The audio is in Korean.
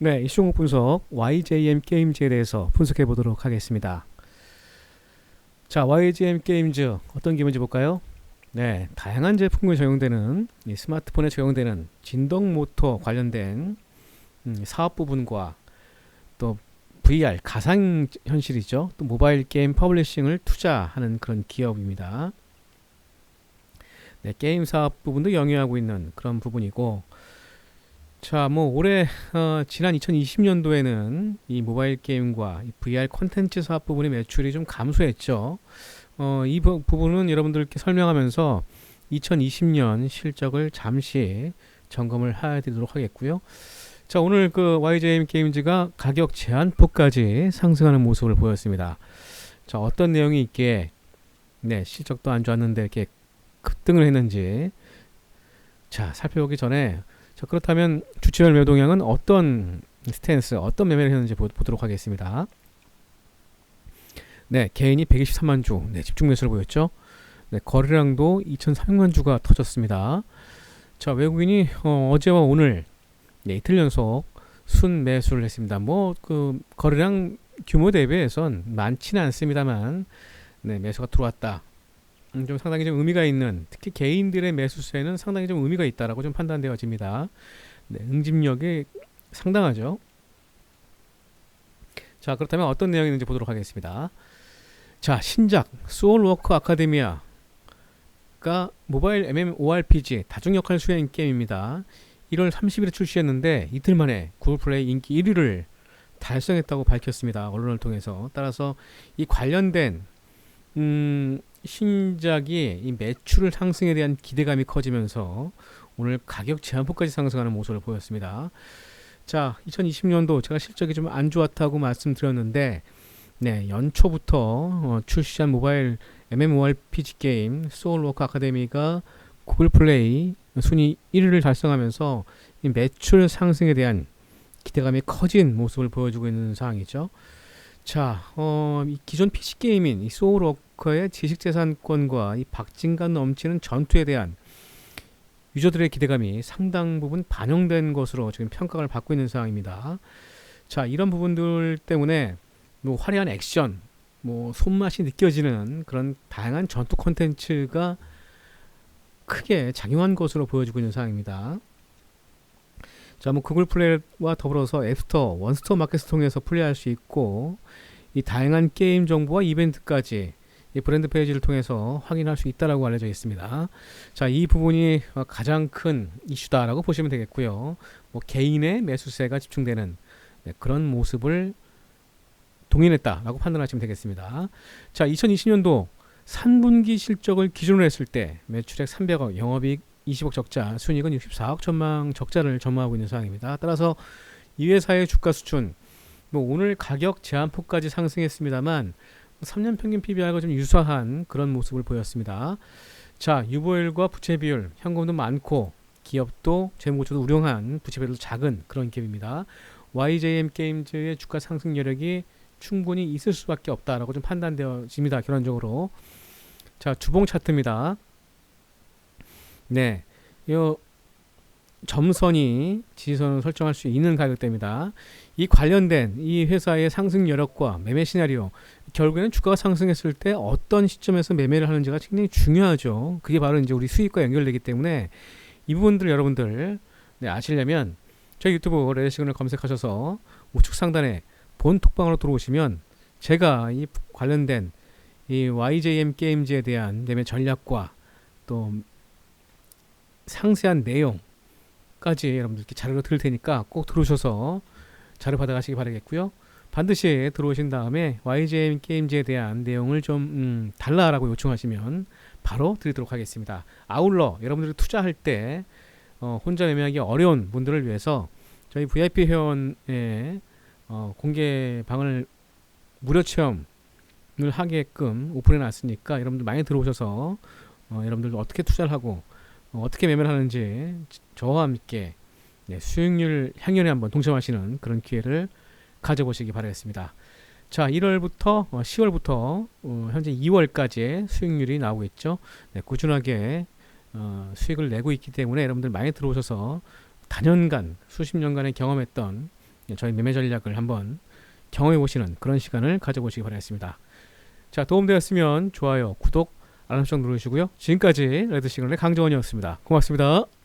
네, 이슈 분석 YJM 게임즈에 대해서 분석해 보도록 하겠습니다. 자, YJM 게임즈 어떤 기분인지 볼까요? 네, 다양한 제품에 적용되는 이 스마트폰에 적용되는 진동 모터 관련된 음, 사업 부분과 또 VR 가상 현실이죠. 또 모바일 게임 퍼블리싱을 투자하는 그런 기업입니다. 네, 게임 사업 부분도 영위하고 있는 그런 부분이고 자, 뭐 올해 어, 지난 2020년도에는 이 모바일 게임과 이 VR 콘텐츠 사업 부분의 매출이 좀 감소했죠. 어, 이 부, 부분은 여러분들께 설명하면서 2020년 실적을 잠시 점검을 해드리도록 하겠고요. 자, 오늘 그 YJM 게임즈가 가격 제한폭까지 상승하는 모습을 보였습니다. 자, 어떤 내용이 있기에 네, 실적도 안 좋았는데 이렇게 급등을 했는지 자, 살펴보기 전에 자, 그렇다면 주치별 매도 동향은 어떤 스탠스, 어떤 매매를 했는지 보, 도록 하겠습니다. 네, 개인이 123만 주, 네, 집중 매수를 보였죠. 네, 거래량도 2,300만 주가 터졌습니다. 자, 외국인이 어, 어제와 오늘 네, 이틀 연속 순 매수를 했습니다. 뭐 그 거래량 규모 대비해선 많지는 않습니다만 네, 매수가 들어왔다. 음, 좀 상당히 좀 의미가 있는 특히 개인들의 매수세는 상당히 좀 의미가 있다라고 좀 판단되어집니다. 네, 응집력이 상당하죠. 자 그렇다면 어떤 내용이 있는지 보도록 하겠습니다. 자 신작 소울워크 아카데미아가 모바일 MMORPG 다중역할 수행 게임입니다. 1월 30일에 출시했는데 이틀 만에 구글 플레이 인기 1위를 달성했다고 밝혔습니다. 언론을 통해서 따라서 이 관련된 음, 신작이 이 매출 상승에 대한 기대감이 커지면서 오늘 가격 제한폭까지 상승하는 모습을 보였습니다. 자, 2020년도 제가 실적이 좀 안 좋았다고 말씀드렸는데 네, 연초부터 어, 출시한 모바일 MMORPG 게임 소울워크 아카데미가 구글 플레이 순위 1위를 달성하면서 이 매출 상승에 대한 기대감이 커진 모습을 보여주고 있는 상황이죠. 자, 어, 이 기존 PC 게임인 이 소울워 커의 지식재산권과 이 박진감 넘치는 전투에 대한 유저들의 기대감이 상당 부분 반영된 것으로 지금 평가를 받고 있는 상황입니다. 자, 이런 부분들 때문에 뭐 화려한 액션, 뭐 손맛이 느껴지는 그런 다양한 전투 콘텐츠가 크게 작용한 것으로 보여지고 있는 상황입니다. 자, 뭐 구글 플레이와 더불어서 앱스토어, 원스토어 마켓을 통해서 플레이할 수 있고 이 다양한 게임 정보와 이벤트까지 이 브랜드 페이지를 통해서 확인할 수 있다라고 알려져 있습니다. 자, 이 부분이 가장 큰 이슈다라고 보시면 되겠고요. 뭐 개인의 매수세가 집중되는 네, 그런 모습을 동인했다라고 판단하시면 되겠습니다. 자, 2020년도 3분기 실적을 기준으로 했을 때 매출액 300억, 영업이익 20억 적자, 순이익은 64억 전망 적자를 전망하고 있는 상황입니다. 따라서 이 회사의 주가 수준 뭐 오늘 가격 제한폭까지 상승했습니다만 3년 평균 PBR과 좀 유사한 그런 모습을 보였습니다. 자, 유보율과 부채 비율, 현금도 많고 기업도 재무구조도 우량한 부채 비율도 작은 그런 기업입니다. YJM 게임즈의 주가 상승 여력이 충분히 있을 수밖에 없다라고 좀 판단되어집니다. 결론적으로. 자, 주봉 차트입니다. 네. 요 점선이 지지선을 설정할 수 있는 가격대입니다. 이 관련된 이 회사의 상승 여력과 매매 시나리오 결국에는 주가가 상승했을 때 어떤 시점에서 매매를 하는지가 굉장히 중요하죠. 그게 바로 이제 우리 수익과 연결되기 때문에 이 부분들 여러분들 네, 아시려면 저희 유튜브 레드시그널 검색하셔서 우측 상단에 본 톡방으로 들어오시면 제가 이 관련된 이 YJM 게임즈에 대한 매매 전략과 또 상세한 내용까지 여러분들께 자료로 드릴 테니까 꼭 들어오셔서 자료 받아가시기 바라겠고요. 반드시 들어오신 다음에 YJM 게임즈에 대한 내용을 좀 음, 달라라고 요청하시면 바로 드리도록 하겠습니다. 아울러 여러분들이 투자할 때 어, 혼자 매매하기 어려운 분들을 위해서 저희 VIP 회원의 어, 공개 방을 무료 체험을 하게끔 오픈해 놨으니까 여러분들 많이 들어오셔서 어, 여러분들도 어떻게 투자를 하고 어, 떻게 매매를 하는지 저와 함께 네, 수익률 향연에 한번 동참하시는 그런 기회를 가져보시기 바라겠습니다. 자, 1월부터 어, 10월부터 어, 현재 2월까지 수익률이 나오고 있죠. 네, 꾸준하게 어, 수익을 내고 있기 때문에 여러분들 많이 들어오셔서 단연간 수십 년간의 경험했던 저희 매매 전략을 한번 경험해 보시는 그런 시간을 가져보시기 바라겠습니다. 자, 도움되었으면 좋아요, 구독, 알람 설정 누르시고요. 지금까지 레드 시그널의 강정원이었습니다. 고맙습니다.